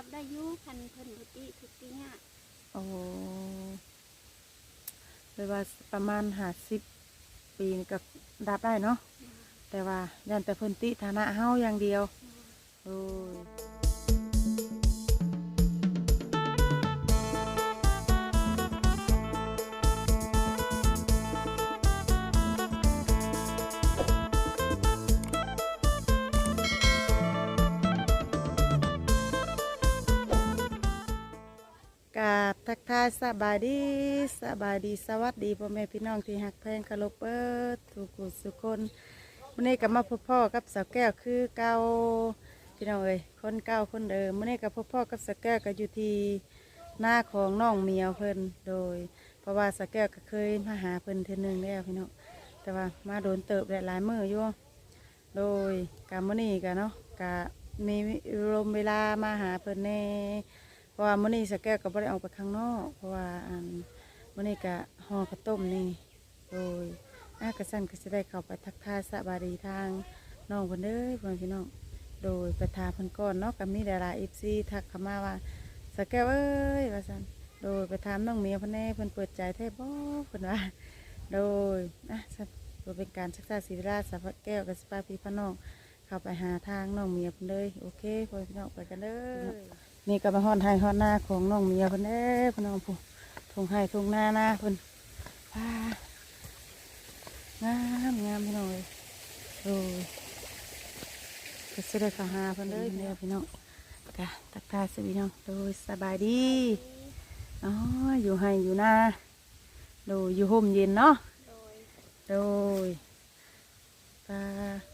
รับได้อยุคันเพิ่นบุติทุกทีเนี่ยโอ้แปลว่าประมาณห้าสิบปีนี่ก็ดับได้เนาะแต่ว่ายันแต่เพิ่นติฐานะเฮาอย่างเดียวโอ้ย ราบทักทายสบายดีสบายดีสวัสดีพ่อแม่พี่น้องที่หักแพงคารพเปิดทุกคนสุคนมื่อนี้กับมาพบพ่อกับสาวแก้วคือเก่าพี่น้องเอ้ยคนเก่าคนเดิมมื่อนี้กับพบพ่อกับสาวแก้วก็อยู่ที่หน้าของน้องเมียวเพิ่นโดย เพราะว่าสาวแก้วก็เคยมาหาเพิ่นเทื่อหนึงแล้วพี่น้องแต่ว่ามาโดนเติบหลายมืออยู่โดยการมื่อนี้กันเนาะกะมีลมเวลามาหาเพิ่นแน่ ราะว่ามื้อนี้สแกวก็บ่ได้ออกไปข้างนอก เพราะว่าอันมื้อนี้ก็ห่อข้าวต้มนี่โดยอากระสันก็จะได้เข้าไปทักทายสบายดีทางน้องเพิ่นเด้อเพิ่นพี่น้องโดยไปทาเพิ่นก่อนเนาะก็มีหลายๆ FC ทักเข้ามาว่าสแกวเอ้ยว่าซั่นโดยไปถามน้องเมียเพิ่นแน่เพิ่นเปิดใจแท้บ่เพิ่นว่าโดยอะสัเพื่อเป็นการศึกษาศิลปะสาวแก้วกับสปาพี่พี่น้องเข้าไปหาทางน้องเมียเพิ่นเลยโอเคพ่อพี่น้องไปกันเด้อ นี่ก็มาฮอดไห้ฮอดหน้าของน้องเมียเพิ่นเด้พี่น้องผู้ทงไห้ทงหน้าหน้าเพิ่นว้างามงามพี่น้องเลยโอ้ยก็สิได้ข้าหาเพิ่นเด้อพี่น้องพี่น้องกะทักทายสวัสดีน้องโดยสบายดีอ๋ออยู่ไห้อยู่หน้าโดยอยู่ห่มเย็นเนาะโดยโดยปลา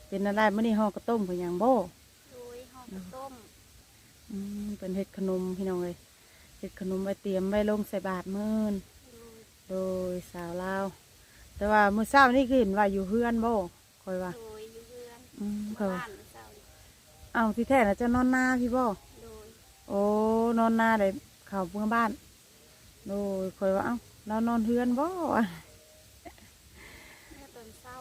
เป็นอะไรมื้อนี้ห่อกระต้มเพิ่นหยังบ่โดยห่อข้าวต้ม อืมเป็นเห็ดขนมพี่น้องเลยเห็ดขนมไว้เตรียมไว้ลงใส่บาทมื่นโดยโดยสาวลาวแต่ว่ามื้อเช้านี่คือเห็นว่าอยู่เฮือนบ่คอยว่า โดยอยู่เพื่อนอืมบ้าเขาว่านเจ้าเอาที่แท้น่ะเจะนอนหน้าพี่บ่โดยโอ้นอนหน้าได้เข้าเพื่อบ้านโดยคอยว่าเอ้าเรานอนเฮือนบ่วะเมื่อตอนเช้า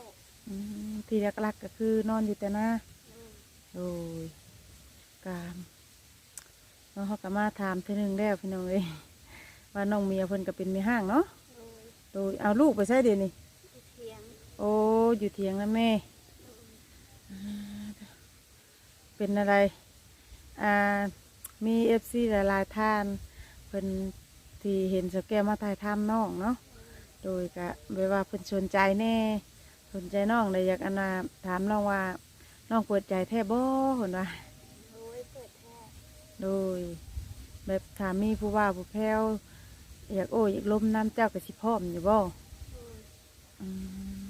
อืมที่หลักๆก็คือนอนอยู่แต่หน้าโดยโดยกาม แล้วเขาก็มาถามเทีนึงแล้วพี่น้องเอ้ยว่าน้องเมียเพิ่นก็เป็นมีห้างเนาะโดยโดยเอาลูกไปใช้เดี๋ยวนี้ที่เทียงโอ้อยู่เถียงนะแม่โดยเป็นอะไรอ่ามีเอฟซีหลายๆท่านเพิ่นที่เห็นสแกมมาถ่ายทำน้องเนาะโดยก็แบบว่าเพิ่นสนใจแน่ สนใจน้องเลยอยากอนนาถามน้องว่าน้องเปิดใจแท้บ่เพิ่นว่าโดยเปิดแท้ โดย แบบถามมีผู้ว่าผู้แพ้วอยากโอ้อยากล้มน้ำเจ้ากับสิพร้อมอยู่บ่โดยอืม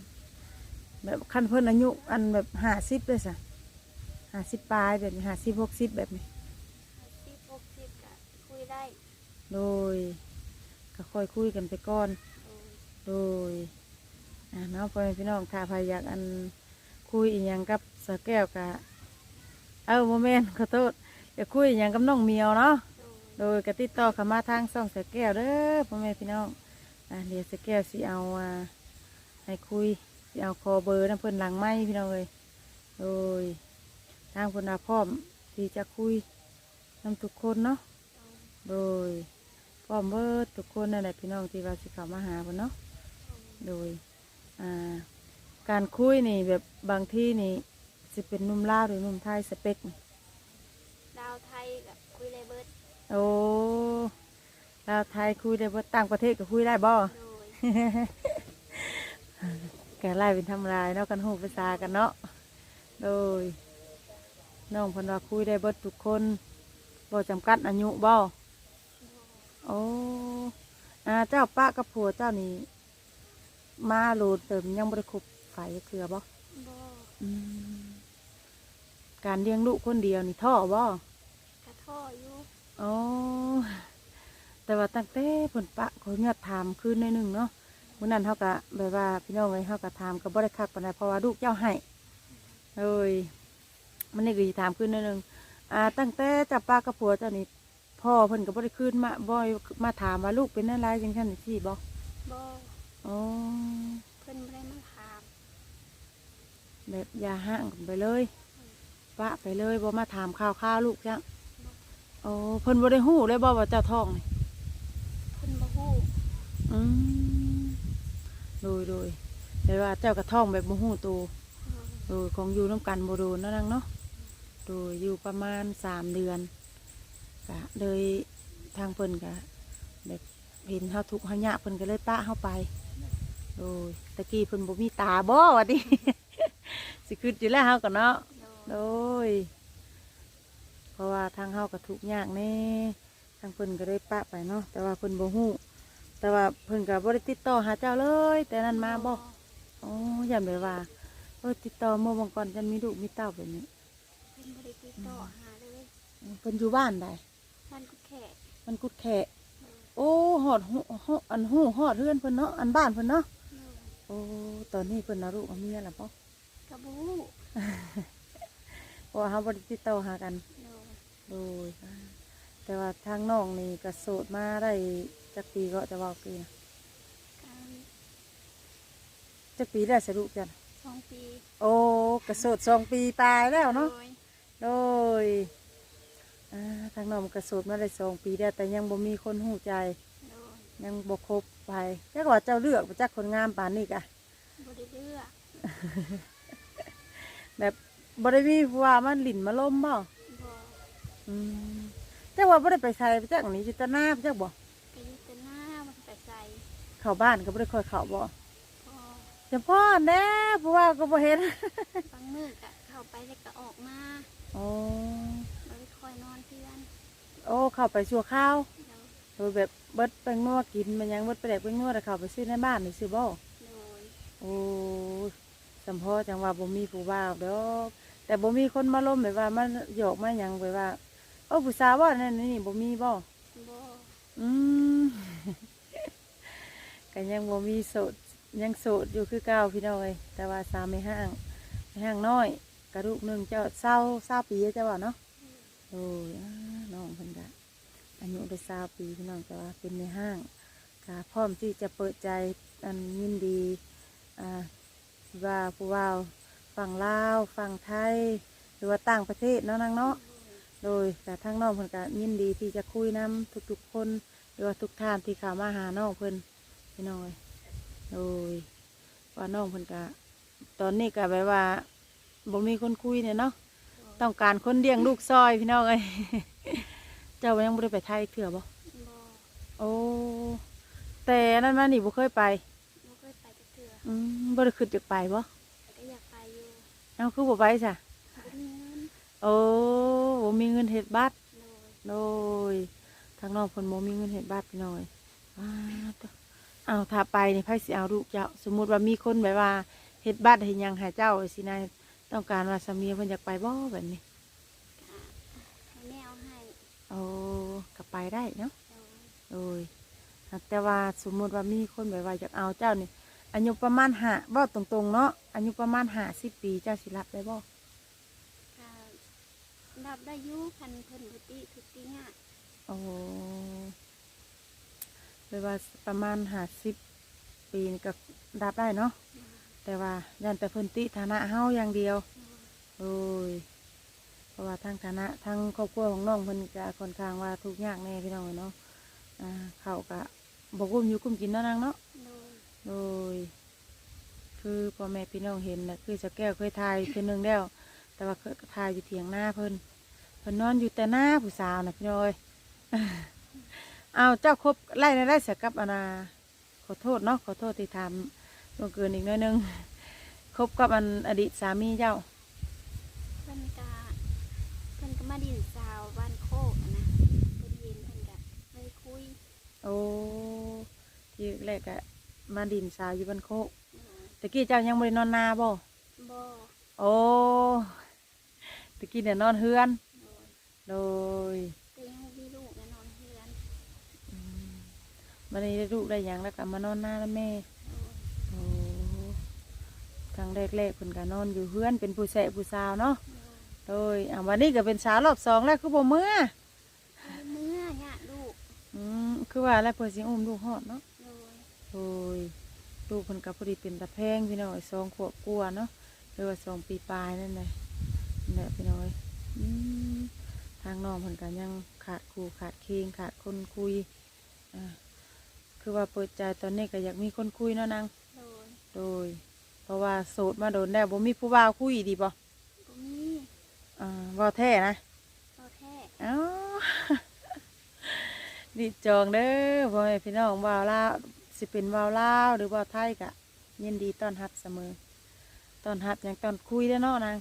แบบขั้นเพิ่นอายุอันแบบห้าสิบเลยสะห้าสิบปลายแบบนี้ห้าสิบหกสิบแบบนี้ห้าสิบหกสิบก็คุยได้โดยก็ค่อยคุยกันไปก่อน โดยโดยอ่าเนาะพ่อแม่พี่น้องถ้าใครอยากอันคุยอีหยังกับสาวแก้วกะ เออโมเมนต์ขอโทษ อยากคุยอีหยังกับน้องเมียวเนาะ โดยกติดต่อเขามาทางซ่องสาวแก้วเด้อพ่อแม่พี่น้องอ่าเดี๋ยวสาวแก้วสิเอาอ่าให้คุยสิเอาคอเบอร์น้ำเพิ่นหลังไม้พี่น้องเลยโดยทางเพนอาพร้อมที่จะคุยนำทุกคนเนาะ โดยพร้อมเบิดทุกคนนั่นแหละพี่น้องที่ว่าสิเขามาหาเพิ่นเนาะ โดยอ่าการคุยนี่แบบบางที่นี่สิเป็นหนุ่มล่าวหรือหนุ่มไทยสเปกนี่ ดาวไทยกับคุยเลยเบิด โอ้ลาวไทยคุยได้บ่ต่างประเทศก็คุยได้บ่ โดย แกไล่เป็นทำลายเนาะกันหูภาษากันเนาะ โดยน้องเพนว่าคุยได้เบิดทุกคนบ่จำกัดอายุบ่โอ้อาเจ้าป้ากับผัวเจ้านี่มาโหลดเติมยังบริคุบไฟเกลือบ่บ่อืมการเลี้ยงลูกคนเดียวนี่ท่อบ่กระท่อ อยู่อ๋อแต่ว่าตั้งแต่ผลปะเขาเนี่ยถามคืนในอยหนึ่งเนาะวันนั้นเขากะแบบว่าพี่น้องเลยเขากะถามกับ่ได้คักปานใดเพราะว่าลูกเจ้าให้เลยมันนี่ก็สิถามคืนในอยหนึ่งอ่า ตั้งแต่จับปลากับผัวเจ้านี่พ่อเพิ่นก็บ่ได้คืนมาบ่อยมาถามว่าลูกเป็นอะไรจังซั่นจังซี่บ่บ่อ๋อเพิ่นบ่ได้มาถามแบบอย่าห่างกันไปเลยปะไปเลยบ่มาถามข่าวข้าวลูกจ้ะ โอ้เพิ่นบ่ได้ฮู้เลยบ่ว่าเจ้าท้องนี่เพิ่นบ่ฮู้อืมโดยโดยแต่ว่าเจ้ากระท้องแบบบ่ฮู้ตัวโดยโดยของอยู่น้ำกันบ่โดนเนาะนางเนาะโดยอยู่ประมาณสามเดือนกะเลยทางเพิ่นกะแบบเห็นเฮาทุกข์เฮายากเพิ่นก็เลยปะเฮาไปโดยตะกี้เพิ่นบ่มีตาบ่วะดิสิคิดอยู่แล้วเฮาก็เนาะโดโดยย เพราะว่าทางเฮาก็ทุกข์ยากแน่ทางเพิ่นก็ได้ปะไปเนาะแต่ว่าเพิ่นบ่ฮู้แต่ว่าเพิ่นก็บ่ได้ติดต่อหาเจ้าเลย แต่นั้นมาบ่อ๋อย้ำเลยว่าเออติดต่อเมื่อวันก่อนจันมีลูกมีเต้าแบบนี้เพิ่นบ่ได้ติดต่อหาเลยเพิ่นอยู่บ้านใดมันก็แค่มันกุดแขะโอ้หอดหูหอดอันหูหอดเฮือนเพิ่นเนาะอันบ้านเพิ่นเนาะโดยโอ้ตอนนี้เพิ่นเอาลูกเอาเมียแล้วปะกระบูเพราะว่าเฮาบ่ได้ติดต่อหากัน โดยโดยอ่าแต่ว่าทางน้องนี่ก็โสดมาได้จักปีก็จะว่าปีนะการจักปีได้สรุปกันสองปีโอ้ก็โสดสองปีตายแล้วเนาะโดยโดยอ่าทางน้องก็โสดมาได้สองปีแล้วแต่ยังบ่มีคนหูใจ โดยยังบ่ครบไปจักว่าเจ้าเลือกบ่จักคนงามปานนี้กะบ่ได้เลือกแบบบ่ได้มีผู้ว่ามันหลินมาล้มบ่บ่ อืมจักว่าบ่ได้ไปใส่จักหนี้จิตนาจักบ่กระยุตหน้ามันไปใส่เข้าบ้านก็บ่ได้ค่อยเข้าบ่พอเฉพาะแน่ผู้ว่าก็บ่เห็น บางมื้อก็เข้าไปแล้วก็ออกมาโอ้บ่ได้คอยนอนเพื่อนโอ้เข้าไปชั่วข้าวโดยโดยแบบเบิดแป้งนัวกินมันยังเบิดไปแดกแป้งนัวแต่เข้าไปซื้อในบ้านนี่ซื้อบ่โดยโอ้สำพอจังว่าบ่มีผู้บ่าวดอกแต่บ่มีคนมาล้มแบบว่ามันหยอกมาหยังแบบว่า โอ้ผู้สาวว่านั่นนี่บ่มีบ่บ่อืมก็ยังบ่มีโสดยังโสดอยู่คือเก่าพี่น้อยแต่ว่าสาวไม่ห้างไม่ห้างน้อย กระดูกหนึ่งเจ้าเศร้าเศร้าปีเจ้าว่าเนาะโอ้ยอ้าน้องเพิ่นก็อายุได้เศร้าปีพี่น้องแต่ว่าเป็นในห้างก็พร้อมที่จะเปิดใจอันยินดีอ่าว่าผู้ว่าวฝั่งลาวฝั่งไทย หรือว่าต่างประเทศเนาะนางเนาะ โดยแต่ทั้งน้องเพิ่นก็ยินดีที่จะคุยนํทุกๆคนหรือว่าทุกท่านที่เข้ามาหาน้องเพิ่นพี่น้อยโดยว่าน้องเพิ่นก็ตอนนี้ก็แบบว่าบ่มีคนคุยเนี่ยเนาะต้องการคนเลี้ยงลูกซอยพี่น้องเอ้ยเจ้ายังบ่ได้ไปไทยเถื่อบ่บ่โอ้แต่นั่นมานี่บ่เคยไปบ่เคยไปจักเทื่ออืมบ่ได้คิดจะไปบ่ก็อยากไปอยู่เอ้าคือบ่ไปซะบ่มีเงิน โอ้บ่มีเงินเฮ็ดบัตรโดยโดยทางนอกคนโมมีเงินเห็นบ้านไปหน่อยอ้าวตัวเอาถ้าไปนี่ไพ่สิเอาลูกเจ้า สมมุติว่ามีคนแบบว่าเฮ็ดบ้านเฮ็ดหยังหาเจ้าสินายต้องการว่าสามีเพิ่นอยากไปบ่แบบนี้ให้แม่เอาให้โอ้ก็ไปได้เนาะโดยโดยแต่ว่าสมมุติว่ามีคนแบบว่าอยากเอาเจ้านี่อายุประมาณห้าบ่ตรงๆเนาะอายุประมาณห้าสิบปีเจ้าสิรับได้บ่ก็ รับได้อยู่คันเพิ่นบ่ติทุกทีเนี่ยโอ้แบบว่าประมาณห้าสิบปีนี่ก็รับได้เนาะแต่ว่ายันแต่เพื้นติฐานะเฮาอย่างเดียวโดยเพราะว่าทางฐานะทางครอบครัวของน้องเพิ่นก็ค่อนข้างว่าทุกข์ยากแน่พี่น้องเนาะอ่าเขาวก็บกุ้มอยู่กุ้มกินเนาะนางเนาะโดยโดยคือพ่อแม่พี่น้องเห็นนะคือสะแก้วเคยทายเพิ่นหนึงแล้วแต่ว่าเคยทายอยู่เถียงหน้าเพิ่นเพิ่นนอนอยู่แต่หน้าผู้สาวนะพี่น้อยเอาเจ้าครบไล่ในไล่เสียกับอานาขอโทษเนาะขอโทษที่ทำลงเกินอีกหน้อยหนึงคบกับอันอดีตสามีเจ้าเพิ่นก็เพิ่นก็มาดินสาวบ้านโคกอะนะเพิ่นเห็นเพิ่นก็เลยคุย โอ้ที่แรกอะมาดินสาวอยู่บ้านโคกโดยตะกี้เจ้ายังไม่ได้นอนนาบ่บ่โอ้ตะกี้เนี่ยนอนเฮือน โดยโดยแต่ยังบ่มีลูกแน่นอนเพื่อนมันนี้ได้ลูกได้หยังแล้วก็มานอนหน้าแล้วแม่โดยโอ้ครั้งแรกๆเพิ่นก็นอนอยู่เฮือนเป็นผู้แสะผู้สาวเนาะโดยโดยอะวันนี้ก็เป็นสาวรอบสองแล้วคือบ่เมื่อเมื่อเนี่ยลูกอืมคือว่าแล้วเพิ่นสิอุ้มลูกฮอดเนาะ โดยโดยลูกเพิ่นก็พอดีเป็นตะแพงพี่น้อยสองขวบกว่าเนาะหรือว่าสองปีปลายนั่นแหละนั่นแหละพี่น้อยอืม ทางน้องเพิ่นก็ยังขาดครูขาดเคียงขาดคนคุยอ่าคือว่าเปิดใจตอนนี้ก็อยากมีคนคุยเนาะนางโดยโดย เพราะว่าโสดมาโดนแล้วบ่มีผู้บ่าวคุยดีบ่บ่มีอ่าเว่าแท้นะเอาแท้เอ้านี่จองเด้อพ่อแม่พี่น้องบ่าวลาวสิเป็นบ่าวลาวหรือบ่าวไทยกะยินดีต้อนรับเสมอต้อนรับอย่างตอนคุยเด้อเนาะนาง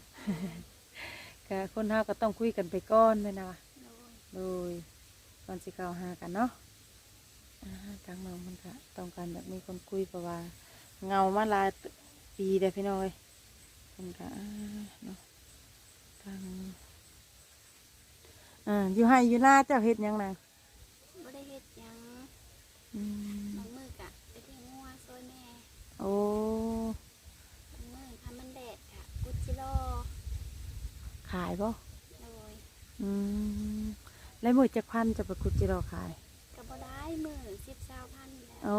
กะคนเฮาก็ต้องคุยกันไปก่อนแม่นนะวะโดยโดยก่อนสิเข้าหากันเนาะอ่าทางน้องมันก็ต้องการอยากมีคนคุยเพราะว่าเหงามาหลายปีเด้อพี่น้องเอ้ยมันก็อ่าเนาะทางอ่าอยู่ให้อยู่หน้าเจ้าเฮ็ดหยังนางบ่ได้เฮ็ดหยังอืมบางมื้อกะไปเที่ยวงัวซอยแม่โอ้ บางมื้อถ้ามันแดดกะกุจิโล ขายบ่โดยอืมแล้วมือจะพันจะไปคุดจิรอขายก็บ่ได้มื้อ10 20พันแล้วโอ้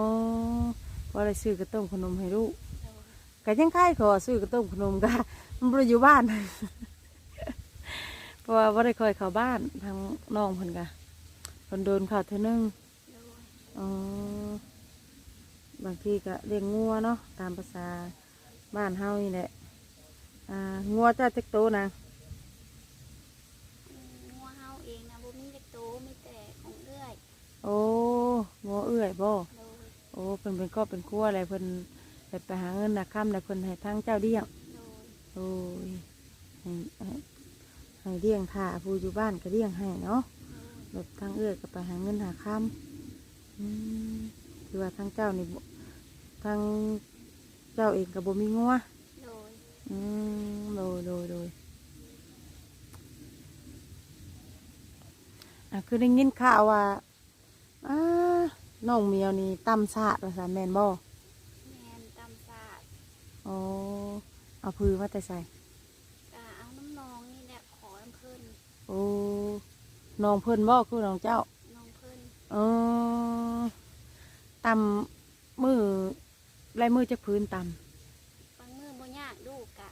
พอได้ซื้อกระต้มขนมให้ลูกโดยก็ยังขายขอซื้อกระต้มขนมก็มันบ่ได้อยู่บ้าน เพราะว่าบ่ได้คอยเข้าบ้านทางน้องเพิ่นก็เพิ่นโดนเข้าเท่านึง โดยอ๋อบางทีก็เลี้ยงงัวเนาะตามภาษาบ้านเฮานี่แหละอ่างัวเจ้าจักโตนะ อืมงัวเฮาเองนะบ่มีเล็กโตมีแต่ของเอื้ โอ้งัวเอื้อยบ่โอ้เพิ่นเป็นครอบเป็นครัวอะไรเพิ่นไปไปหาเงินนาค่ำแล้วเพิ่นให้ทางเจ้าเลี้ยงโอ้ยให้ให้ให้เลี้ยงท่าผู้อยู่บ้านก็เลี้ยงให้เนาะแบบทางเอื้อยก็ไปหาเงินหาค่ำอืมคือว่าทางเจ้านี่บ่ทางเจ้าเองก็บ่มีงัวโดยอืมโดยโดยโดยอะคือได้ยินข่าวว่า อ้าน้องเมียวนี่ตำสาดว่าซะแม่นบ่แม่นตำสาดอ๋อเอาพือมาแต่ใส่กะเอาน้ำนองนี่แหละขอน้ำเพิ่นโอ้น้องเพิ่นบ่คือน้องเจ้าน้องเพิ่นเออตำมือลายมือจะพื้นตบางมือบ่ยากดูกกะ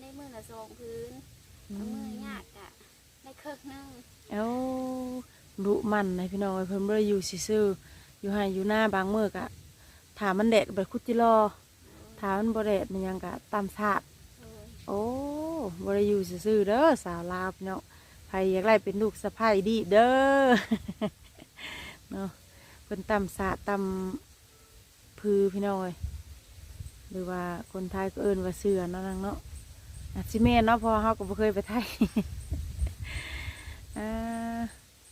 ในมือละสองพื้นำบางมือยากกะในเครื่องนึงเอ้า ดุมันนะพี่น้องเอ้ยเพิ่นบ่ได้อยู่ซื่อๆอยู่ให้อยู่หน้าบางมือกะถามมันแดดแบบคุดจิรอถามมันบ่แดดมันหยังกะตำสาดโดยโอ้บ่ได้อยู่ซื่อๆเด้อสาวลาวพี่น้องใครอยากได้เป็นลูกสะใภ้ดีเด้อ เนาะเพิ่นตำสาดตำพือพี่น้องเอ้ยหรือว่าคนไทยก็เอิ้นว่าเสือเนาะนางเนาะอาจสิแม่นเนาะเพอเฮาก็บ่เคยไปไทย อ่า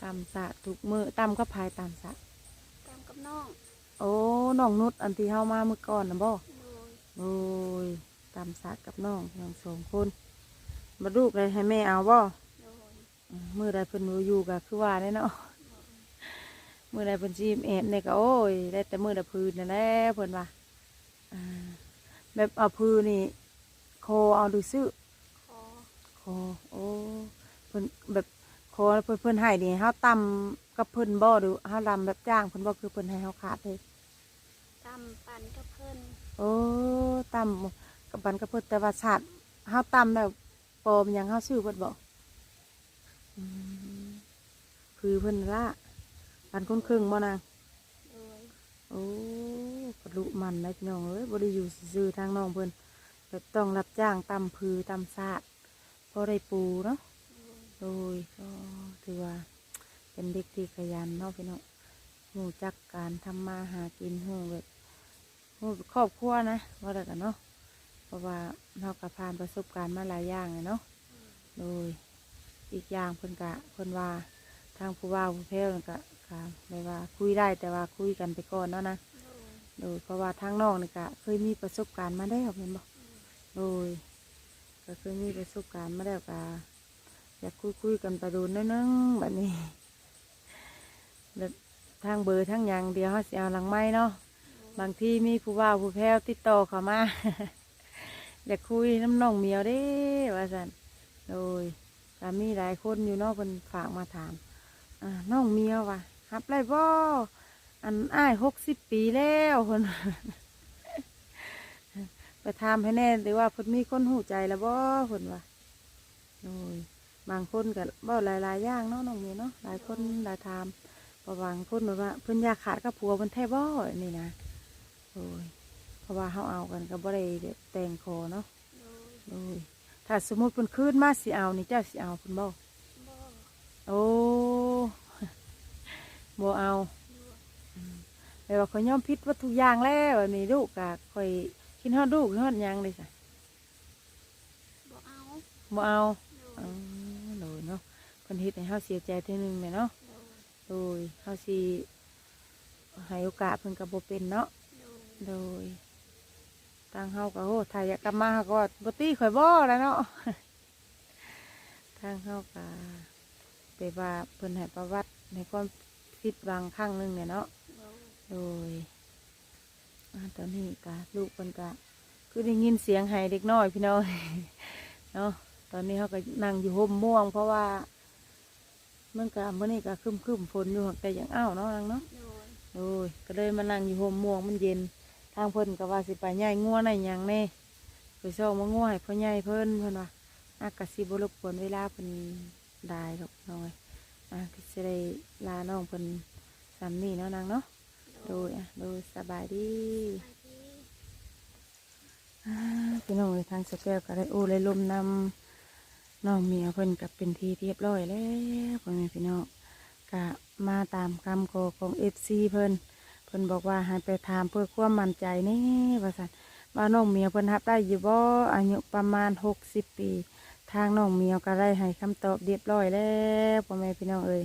ตำสาดทุกมือตำก็พายตำสาดตามกับน้องโอ้น้องนุชอันที่เฮามาเมื่อก่อนนะบ่โดยโอ้ยตำสาดกับน้องน้องสองคนมาลูกเลยให้แม่เอาบ่โดยอืมมือใดเพิ่นบ่อยู่ก็คือว่าแน่เนาะมือใดเพิ่นซีมแอบเนี่ยก็โอ้ยได้แต่มือละพื้นนั่นแหละเพิ่นว่าอ่าแบบเอาพื้นนี่โคเอาดูซื้อขอโคโอ้เพิ่นแบบ โคเพิ่นเพิ่นให้นี่เฮาตำกับเพิ่นบ่หรือเฮาลำแบบจ้างเพิ่นบ่คือเพิ่นให้เฮาขาดเลยตำปันกับเพิ่นโอ้ตำกับบันกับเพิ่นแต่ว่าสัตว์เฮาตำแบบปลอมหยังเฮาซื้อเพิ่นบ่อืมคือเพิ่นละปันคนครึ่งบ่นางโดยโอ้กระลุมันนะพี่น้องเอ้ยบริอยู่ซื่อๆทางน้องเพิ่นแบบต้องรับจ้างตำพือตำซาดพอได้ปูเนาะ โดยโดยก็ถือว่า เป็นเด็กที่ขยันเนาะพี่น้องหูจักการทำมาหากินหูแบบหูครอบครัวนะว่าแต่กันเนาะเพราะว่าเราก็ผ่านประสบการณ์มาหลายอย่างเลยเนาะโดยอีกอย่างเพิ่นกะเพิ่นว่าทางผู้ว่าผู้เพลนั่นกะค่ะไม่ว่าคุยได้แต่ว่าคุยกันไปก่อนเนาะนะโดยเพราะว่าทางนองนี่ก็เคยมีประสบการณ์มาแล้วเห็นบ่โดยก็เคยมีประสบการณ์มาแล้วก็ อยากคุยคุยกันไปดูนิดนึงแบบนี้แล้วทางเบอร์ทางหยังเดียวเขาสิเอาหลังไม้เนาะบางทีมีผู้ว่าผู้แพ้วติดต่อเข้ามาอยากคุยน้ำน้องเมียวเด้ว่าสันโดยก็มีหลายคนอยู่นาะเพิ่นฝากมาถามอน้องเมียวว่ะฮับไรบ่อันอ้ายหกสิบปีแล้วคนไปถามให้แน่หรือว่าพนมีคนหูใจแล้วบ่เพิ่นว่าโอ้ย บางคนก็เบ้าหลายๆอย่างเนาะน้องเมียเนาะหลายคนหลายทามเพราะบางคนแบบว่าเพิ่นอยากขาดกับผัวเพิ่นแท้บ่นี่นะโอ้ยเพราะว่าเฮาเอากันก็บ่ได้แบบแต่งคอเนาะโดยโอ้ยถ้าสมมุติเพิ่นคืนมาสิเอานี่เจ้าสิเอาเพิ่นบ่บ่โอ้บ่เอาโดยแต่ว่าข่อยยอมพิษว่าทุกอย่างแล้วอันนี้ลูกกะข่อยคิดฮอดลูกคิดฮอดหยังเลยจ้ะบ่เอาบ่เอา นเฮ็ดให้เฮาเสียใจเทื่อนึงแม่เนาะโดยเฮาสิให้โอกาสเพิ่นก็บ่เป็นเนาะโดยทางเฮาก็โหถ้าอยากลับมาเฮาก็บ่ตีข่อยบ่แล้วเนาะทางเฮาก็ไปว่าเพิ่นให้ประวัติในความผิดหวังครั้งหนึงเนี่ยเนาะโดยตอนนี้กะลูกคนกะคือได้ยินเสียงไห้เด็กน้อยพี่น้องเนาะตอนนี้เขาก็นั่งอยู่ห่มม่วง เพราะว่า มันกะเมื่อนี้กะคึมคึมๆฝนอยู่แต่ยังอ้าวเนาะนางเนาะโดยโดยก็เลยมานั่งอยู่ห่มม่วงมันเย็น ทางเพิ่นก็ว่าสิไปย่ายงัวในหยังแน่ไปซ่องมางัวให้พ่อใหญ่เพิ่นเพิ่นว่าอากาสิบรบกวนเวลาเพิ่นได้หรอกน้อยอะก็สิได้ลาน้องเพิ่นสามนี่เนาะนางเนาะโดยอะโดยสบายดีไปที่อ่าพี่น้องเลยทางสแก้วก็ได้โอ้เลยลมนำ น้องเมียเพิ่นกับเป็นทีเรียบร้อยแล้วพ่อแม่พี่น้องกะมาตามคำขอของเอฟซีเพิ่นเพิ่นบอกว่าให้ไปถามเพื่อความมั่นใจนี่ว่าสันว่าน้องเมียเพิ่นรับได้อยู่บ่อายุประมาณหกสิบปี ทางน้องเมียก็ได้ให้คำตอบเรียบร้อยแล้วพ่อแม่พี่น้องเอ้ย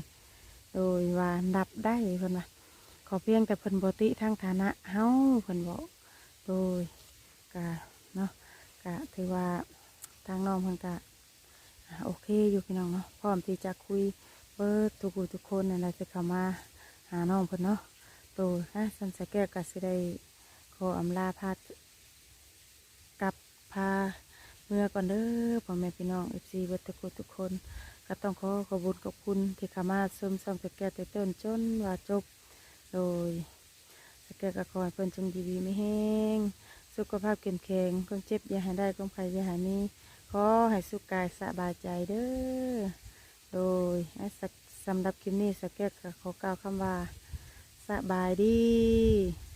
โดยว่านับได้เพิ่นว่าขอเพียงแต่เพิ่นบติทางฐานะเฮาเพิ่นบอกโดยกะเนาะกะถือว่าทางน้องเพิ่นกะ โอเคอยู่พี่น้องเนาะพร้อมที่จะคุยเบิดทุกทุกคนนั่นแหละจะเข้ามาหาน้องเพิ่นเนาะโดยนะสันสแก้วก็สิได้ขออำลาพากับพาเมื่อก่อนเด้อพ่อแม่พี่น้องเอฟซีเบิดทุกทุกคน ก็ต้องขอขอบคุญขอบคุณที่เข้ามาชมส่องสแก้วแต่ต้นจนว่าจบโดยสแกกะคอยเพิ่นจงดีวีไม่แห้งสุขภาพเข้มแข็งความเจ็บอย่าให้ได้ความไข้อย่าให้มี ขอให้สุขกายสบายใจเด้อ โดยสำหรับคลิปนี้สแกกขอกล่าวคำว่าสบายดี